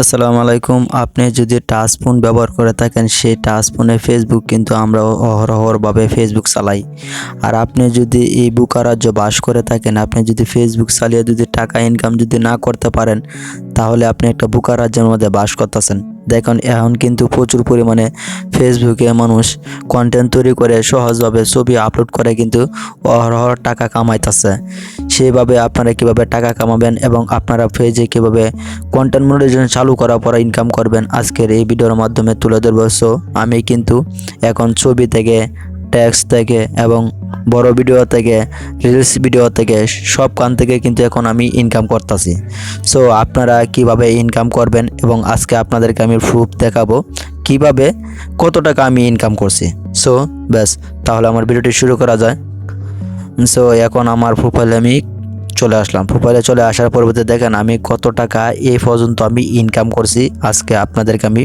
আসসালামু আলাইকুম। আপনি যদি টাচ ফোন ব্যবহার করে থাকেন, সেই টাচ ফোনে ফেসবুক কিন্তু আমরা অহরহরভাবে ফেসবুক চালাই। আর আপনি যদি এই বুকা রাজ্য বাস করে থাকেন, আপনি যদি ফেসবুক চালিয়ে যদি টাকা ইনকাম যদি না করতে পারেন, তাহলে আপনি একটা বুকা রাজ্যের মধ্যে বাস করতেছেন। দেখুন, এখন কিন্তু প্রচুর পরিমাণে ফেসবুকে মানুষ কন্টেন্ট তৈরি করে, সহজভাবে ছবি আপলোড করে কিন্তু অহরহ টাকা কামাইতেছে। সেইভাবে আপনারা কীভাবে টাকা কামাবেন এবং আপনারা পেজে কীভাবে কন্টেন্ট মনিটাইজেশন চালু করার পর ইনকাম করবেন, আজকের এই ভিডিওর মাধ্যমে তুলে ধরবো। সো আমি কিন্তু এখন ছবি থেকে ট্যাক্স থেকে এবং বড় ভিডিও থেকে রিলস ভিডিও থেকে, সব কান থেকে কিন্তু এখন আমি ইনকাম করতেছি। সো আপনারা কীভাবে ইনকাম করবেন এবং আজকে আপনাদেরকে আমি প্রুফ দেখাবো কীভাবে কত টাকা আমি ইনকাম করছি। সো ব্যাস, তাহলে আমার ভিডিওটি শুরু করা যায়। সো এখন আমার প্রোফাইলে আমি চলে আসলাম। প্রোফাইলে চলে আসার পরবর্তী দেখেন আমি কত টাকা এই পর্যন্ত আমি ইনকাম করছি। আজকে আপনাদেরকে আমি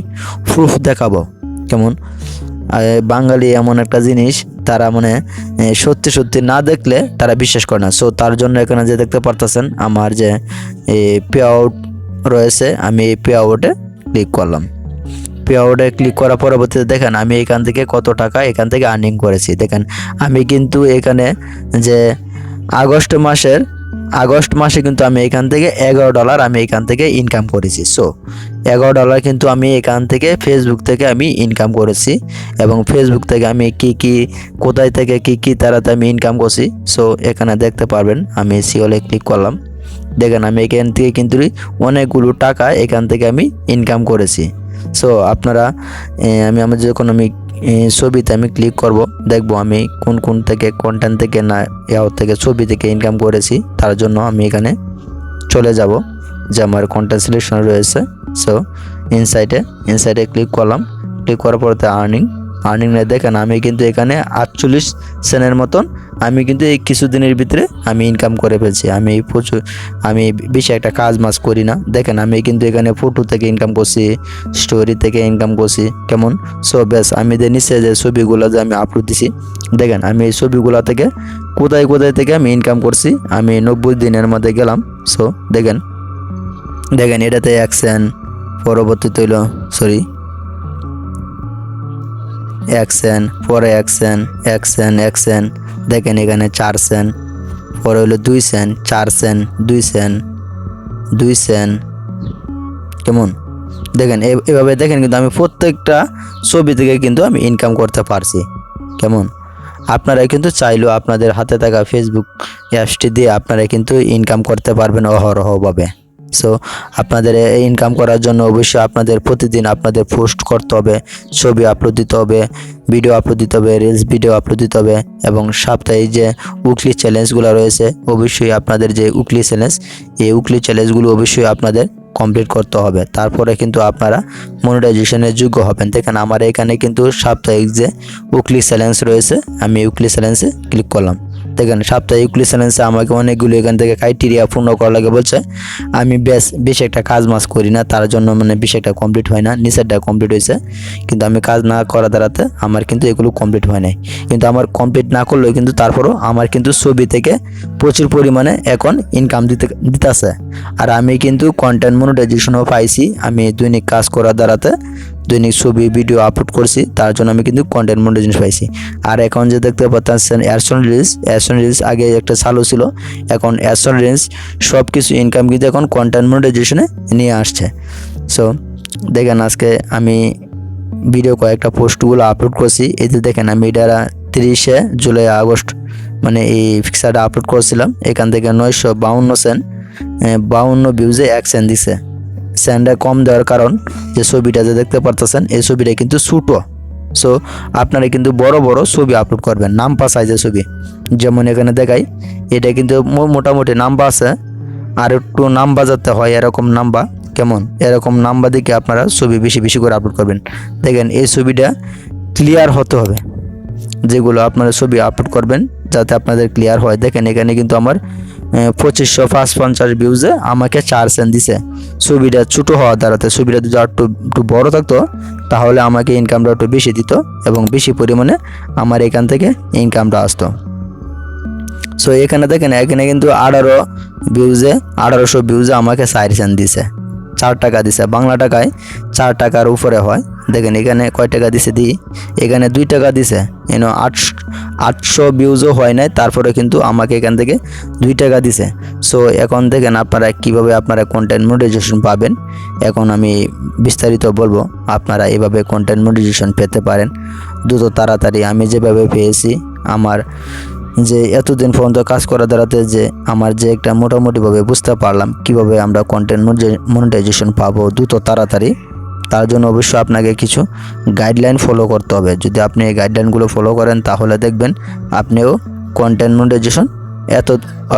প্রুফ দেখাবো। কেমন? বাঙালি এমন একটা জিনিস, তারা মানে সত্যি সত্যি না দেখলে তারা বিশ্বাস করে না। সো তার জন্য এখানে যে দেখতে পারতেছেন, আমার যে পে আউট রয়েছে, আমি এই পে আউটে ক্লিক করলাম। পে আউটে ক্লিক করার পরবর্তীতে দেখেন, আমি এখান থেকে কত টাকা এখান থেকে আর্নিং করেছি। দেখেন, আমি কিন্তু এখানে যে আগস্ট মাসের আগস্ট মাসে কিন্তু আমি এখান থেকে এগারো ডলার আমি এখান থেকে ইনকাম করেছি। সো এগারো ডলার কিন্তু আমি এখান থেকে ফেসবুক থেকে আমি ইনকাম করেছি এবং ফেসবুক থেকে আমি কি কি, কোথায় থেকে কি কি তারাতে আমি ইনকাম করছি। সো এখানে দেখতে পারবেন, আমি সিওলে ক্লিক করলাম। দেখেন, আমি এখান থেকে কিন্তু অনেকগুলো টাকা এখান থেকে আমি ইনকাম করেছি। সো আপনারা আমি আমার যখন আমি এ, ছবিতে আমি ক্লিক করব দেখব আমি কোন কোন থেকে কন্টেন্ট থেকে না ইয়াও থেকে ছবি থেকে ইনকাম করেছি তার জন্য আমি এখানে চলে যাব যে আমার কন্টেন্ট সিলেকশন রয়েছে। সো ইনসাইটে ইনসাইটে ক্লিক করলাম ক্লিক করার পরে আর্নিং আর্নিং দেখেন আমি কিন্তু এখানে আটচল্লিশ সেনের মতন আমি কিন্তু এই কিছুদিনের ভিতরে আমি ইনকাম করে ফেলছি। আমি প্রচুর, আমি বেশি একটা কাজ মাজ করি না। দেখেন, আমি কিন্তু এখানে ফটো থেকে ইনকাম করছি স্টোরি থেকে ইনকাম করছি, কেমন? সো ব্যাস, আমি যে নিচে যে ছবিগুলো যে আমি আপলোড দিছি, দেখেন, আমি এই ছবিগুলো থেকে কোথায় কোথায় থেকে আমি ইনকাম করছি, আমি নব্বই দিনের মধ্যে গেলাম। সো দেখেন দেখেন, এটাতে অ্যাকশন পরবর্তীতে হইল সরি অ্যাকশন পরে অ্যাকশন অ্যাকশন অ্যাকশন দেখেন এখানে চার সেন, পরে হলো দুই সেন, চার সেন, দুই সেন দুই সেন, কেমন? দেখেন এভাবে দেখেন কিন্তু আমি প্রত্যেকটা ছবি থেকে কিন্তু আমি ইনকাম করতে পারছি, কেমন? আপনারা কিন্তু চাইলেও আপনাদের হাতে থাকা ফেসবুক অ্যাপসটি দিয়ে আপনারা কিন্তু ইনকাম করতে পারবেন অহরহভাবে। সো আপনাদের ইনকাম করার জন্য অবশ্যই আপনাদের প্রতিদিন আপনাদের পোস্ট করতে হবে, ছবি আপলোড দিতে হবে ভিডিও আপলোড দিতে হবে রিলস ভিডিও আপলোড দিতে হবে এবং সাপ্তাহিক যে উইকলি চ্যালেঞ্জগুলো রয়েছে, অবশ্যই আপনাদের যে উইকলি চ্যালেঞ্জ এই উইকলি চ্যালেঞ্জগুলো অবশ্যই আপনাদের কমপ্লিট করতে হবে। তারপরে কিন্তু আপনারা মনিটাইজেশনের যোগ্য হবেন। দেখেন, আমার এখানে কিন্তু সাপ্তাহিক যে উইকলি চ্যালেঞ্জ রয়েছে, আমি উইকলি চ্যালেঞ্জে ক্লিক করলাম। দেখেন, সাপ্তাহিক চ্যালেঞ্জে আমাকে অনেকগুলো এখান থেকে ক্রাইটেরিয়া পূর্ণ করা লাগে বলছে, আমি বেশ, বেশি একটা কাজ মাস করি না, তার জন্য মানে বেশি একটা কমপ্লিট হয় না নিচেরটা কমপ্লিট হয়েছে, কিন্তু আমি কাজ না করা দ্বারাতে আমার কিন্তু এগুলো কমপ্লিট হয় নাই। কিন্তু আমার কমপ্লিট না করলেও কিন্তু তারপরও আমার কিন্তু ছবি থেকে প্রচুর পরিমাণে এখন ইনকাম দিতে, দিতেছে। আর আমি কিন্তু কন্টেন্ট মনিটাইজেশনও পাইছি, আমি দৈনিক কাজ করার দ্বারাতে দৈনিক ছবি ভিডিও আপলোড করছি, তার জন্য আমি কিন্তু কন্টেন্ট মনিটাইজেশন পাইছি। আর এখন যে দেখতে পাচ্ছেন অ্যাডসন রিলস অ্যাডসন রিলস আগে একটা চালু ছিল, এখন অ্যাডসন রিলস সব কিছু ইনকাম কিন্তু এখন কন্টেন্ট মনিটাইজেশনে নিয়ে আসছে। সো দেখেন আজকে আমি ভিডিও কয়েকটা পোস্টগুলো আপলোড করছি এতে দেখেন আমি এটা তিরিশে জুলাই, আগস্ট মানে এই ফিক্সারটা আপলোড করেছিলাম, এখান থেকে নয়শো বাউন্ন সেন্ট বাউন্ন ভিউজে এক সেন্ট দিছে। সেন্টটা কম দেওয়ার কারণ যে ছবিটা যে দেখতে পারতেছেন, এই ছবিটা কিন্তু ছোটো। সো আপনারা কিন্তু বড় বড় ছবি আপলোড করবেন নাম্পা সাইজের ছবি। যেমন এখানে দেখাই, এটা কিন্তু মোটামুটি নাম্বা আছে, আর একটু নাম বাজাতে হয়, এরকম নাম্বা কেমন? এরকম নাম্বার দিকে আপনারা ছবি বেশি বেশি করে আপলোড করবেন। দেখেন, এই ছবিটা ক্লিয়ার হতে হবে, যেগুলো আপনারা ছবি আপলোড করবেন, যাতে আপনাদের ক্লিয়ার হয়। দেখেন, এখানে কিন্তু আমার পঁচিশশো পাঁচ পঞ্চাশ ভিউজে আমাকে চার সেন্ট দিছে। ছবিটা ছোটো হওয়ার দ্বারাতে, ছবিটা যদি একটু একটু বড় থাকতো, তাহলে আমাকে ইনকামটা একটু বেশি দিত এবং বেশি পরিমাণে আমার এখান থেকে ইনকামটা আসতো। সো এখানে দেখেন, এখানে কিন্তু আঠারো ভিউজে আঠারোশো ভিউজে আমাকে চার সেন্ট দিছে। চার টাকা দিছে। বাংলা টাকায় চার টাকার উপরে হয়। দেখেন, এখানে কয় টাকা দিছে দিই এখানে দুই টাকা দিছে। এন আট, আটশো ভিউজও হয় নাই, তারপরে কিন্তু আমাকে এখান থেকে দুই টাকা দিছে। সো এখন দেখেন আপনারা কীভাবে আপনারা কন্টেন্ট মনিটাইজেশন পাবেন। এখন আমি বিস্তারিত বলব, আপনারা এভাবে কন্টেন্ট মনিটাইজেশন পেতে পারেন। দ্রুত তাড়াতাড়ি আমি যেভাবে পেয়েছি, আমার যে এতদিন পর্যন্ত কাজ করা দ্বারাতে যে আমার যে একটা মোটামুটিভাবে বুঝতে পারলাম কীভাবে আমরা কন্টেন্ট মনিটাইজেশন পাবো, দ্রুত তাড়াতাড়ি তার জন্য অবশ্যই আপনাকে কিছু গাইডলাইন ফলো করতে হবে। যদি আপনি এই গাইডলাইনগুলো ফলো করেন, তাহলে দেখবেন আপনিও কন্টেন্ট মনিটাইজেশন এত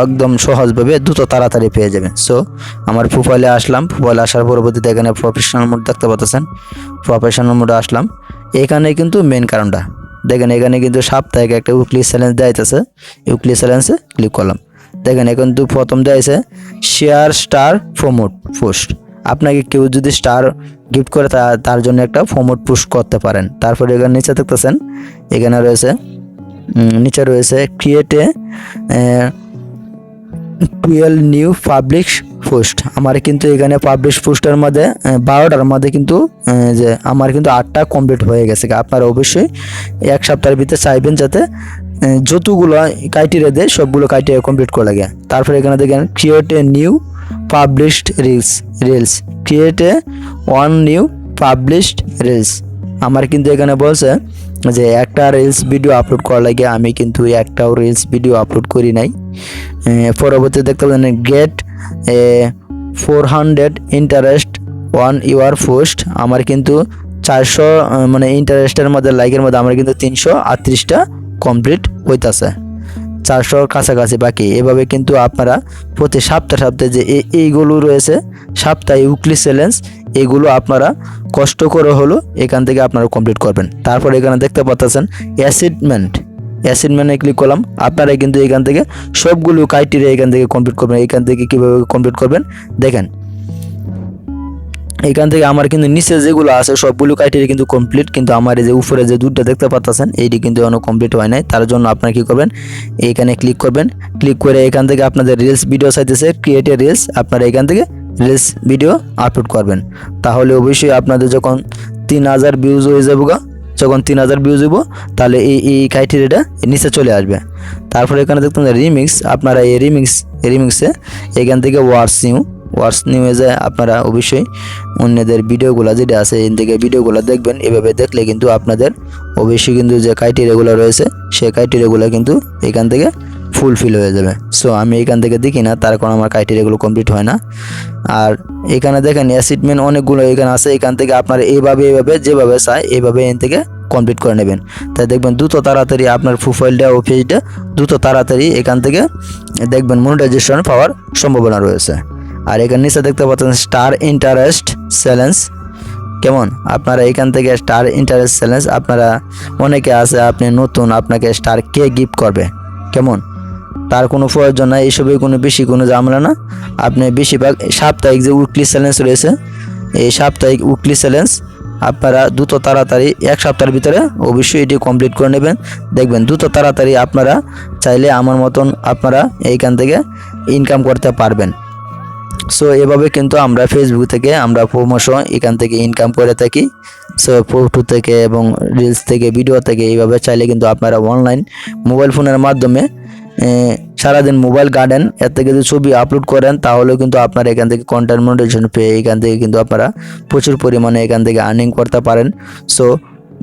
একদম সহজভাবে দ্রুত তাড়াতাড়ি পেয়ে যাবেন। সো আমার প্রোফাইলে আসলাম। প্রোফাইলে আসার পরবর্তীতে এখানে প্রফেশনাল মোড দেখতে পাচ্ছেন। প্রফেশনাল মোডে আসলাম। এখানে কিন্তু মেন কারণটা। দেখেন এখানে কিন্তু সাপ্তাহিক একটা উইকলি চ্যালেঞ্জ দেখাইতেছে উইকলি চ্যালেঞ্জে ক্লিক করলাম। দেখেন এখন তো প্রথম দেখাইছে শেয়ার স্টার প্রমোট পোস্ট আপনাকে কেউ যদি স্টার গিফট করে তার জন্য একটা প্রমোট পোস্ট করতে পারেন। তারপরে এখানে নিচে দেখতেছেন, এখানে রয়েছে নিচে রয়েছে ক্রিয়েটে টুয়েলভ নিউ পাবলিক পোস্ট আমার কিন্তু এখানে পাবলিশ পোস্টের মধ্যে বারোটার মধ্যে কিন্তু যে আমার কিন্তু আটটা কমপ্লিট হয়ে গেছে। আপনারা অবশ্যই এক সপ্তাহের ভিতরে চাইবেন যাতে যতগুলো ক্রাইটেরিয়া দেয় সবগুলো ক্রাইটেরিয়া কমপ্লিট করে লাগে। তারপরে এখানে দেখেন create a new published reels reels create a one new published reels আমার কিন্তু এখানে বলছে যে একটা রিলস ভিডিও আপলোড করার লাগে, আমি কিন্তু একটাও রিলস ভিডিও আপলোড করি নাই। পরবর্তী দেখতে পাবেন get a four hundred interest one your post আমার কিন্তু চারশো মানে ইন্টারেস্টের মধ্যে লাইকের মধ্যে আমার কিন্তু তিনশো আটত্রিশটা কমপ্লিট হইতাছে। চারশোর কাছাকাছি বাকি। এভাবে কিন্তু আপনারা প্রতি সপ্তাহে সপ্তাহে যে এই- এইগুলো রয়েছে, সপ্তাহে উইকলি চ্যালেঞ্জ এগুলো আপনারা কষ্ট করে হলো এখান থেকে আপনারা কমপ্লিট করবেন। তারপর এখানে দেখতে পাচ্ছেন অ্যাসিডমেন্ট অ্যাসিডমেন্টে ক্লিক করলাম। আপনারা কিন্তু এখান থেকে সবগুলো ক্রাইটেরিয়া এখান থেকে কমপ্লিট করবেন। এখান থেকে কীভাবে কমপ্লিট করবেন? দেখেন এখান থেকে আমার কিন্তু নিচে যেগুলো আছে সবগুলো ক্রাইটেরিয়া কিন্তু কমপ্লিট কিন্তু আমার এই যে উপরে যে দুধটা দেখতে পাচ্ছেন, এইটি কিন্তু এখনও কমপ্লিট হয় নাই। তার জন্য আপনারা কী করবেন এখানে ক্লিক করবেন। ক্লিক করে এখান থেকে আপনাদের রিলস ভিডিও চাইতেছে ক্রিয়েট এ রিলস আপনারা এখান থেকে রিলস ভিডিও আপলোড করবেন। তাহলে অবশ্যই আপনাদের যখন তিন হাজার ভিউজ হয়ে যাব গা, যখন তিন হাজার ভিউজ হইব, তাহলে এই এই ক্রাইটেরিয়াটা নিচে চলে আসবে। তারপরে এখানে দেখতেন রিমিক্স আপনারা এই রিমিক্স রিমিক্সে এখান থেকে ওয়ার্স নিউ ওয়ার্স যায় আপনারা অবশ্যই অন্যদের ভিডিওগুলো যেটা আছে, এখান থেকে ভিডিওগুলো দেখবেন। এভাবে দেখলে কিন্তু আপনাদের অবশ্যই কিন্তু যে ক্রাইটেরিয়াগুলো রয়েছে, সেই ক্রাইটেরিয়াগুলো কিন্তু এখান থেকে ফুলফিল হয়ে যাবে। সো আমি এখান থেকে দেখি না, তার কারণ আমার ক্রাইটেরিয়াগুলো কমপ্লিট হয় না। আর এখানে দেখেন অ্যাসিডমেন্ট অনেকগুলো এখানে আছে। এখান থেকে আপনারা এইভাবে এইভাবে যেভাবে চায় এইভাবে এখান থেকে কমপ্লিট করে নেবেন। তাই দেখবেন দ্রুত তাড়াতাড়ি আপনার প্রোফাইলটা ও পেজটা দ্রুত তাড়াতাড়ি এখান থেকে দেখবেন মনিটাইজেশন পাওয়ার সম্ভাবনা রয়েছে। আর এখানে নিচে দেখতে পাচ্ছেন স্টার ইন্টারেস্ট চ্যালেঞ্জ কেমন? আপনারা এখান থেকে স্টার ইন্টারেস্ট চ্যালেঞ্জ আপনারা অনেকে আছে, আপনি নতুন, আপনাকে স্টার কে গিফট করবে। কেমন? তার কোনো প্রয়োজন নাই এসবের কোনো বেশি, কোনো ঝামেলা না। আপনি বেশিরভাগ সাপ্তাহিক যে উইকলি চ্যালেঞ্জ রয়েছে, এই সাপ্তাহিক উইকলি চ্যালেঞ্জ আপনারা দ্রুত তাড়াতাড়ি এক সপ্তাহের ভিতরে অবশ্যই এটি কমপ্লিট করে নেবেন। দেখবেন দ্রুত তাড়াতাড়ি আপনারা চাইলে আমার মতন আপনারা এইখান থেকে ইনকাম করতে পারবেন। সো এভাবে কিন্তু আমরা ফেসবুক থেকে আমরা প্রমোশন এখান থেকে ইনকাম করে থাকি। সো ফটো থেকে এবং রিলস থেকে ভিডিও থেকে এইভাবে চাইলে কিন্তু আপনারা অনলাইন মোবাইল ফোনের মাধ্যমে সারাদিন মোবাইল গার্ডেন এর থেকে যদি ছবি আপলোড করেন, তাহলেও কিন্তু আপনারা এখান থেকে কন্টেন্ট মনিটাইজেশন পেয়ে এখান থেকে কিন্তু আপনারা প্রচুর পরিমাণে এখান থেকে আর্নিং করতে পারেন। সো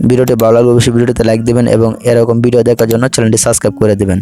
ভিডিওটি ভালো লাগলে অবশ্যই ভিডিওতে লাইক দেবেন এবং এরকম ভিডিও দেখার জন্য চ্যানেলটি সাবস্ক্রাইব করে দেবেন।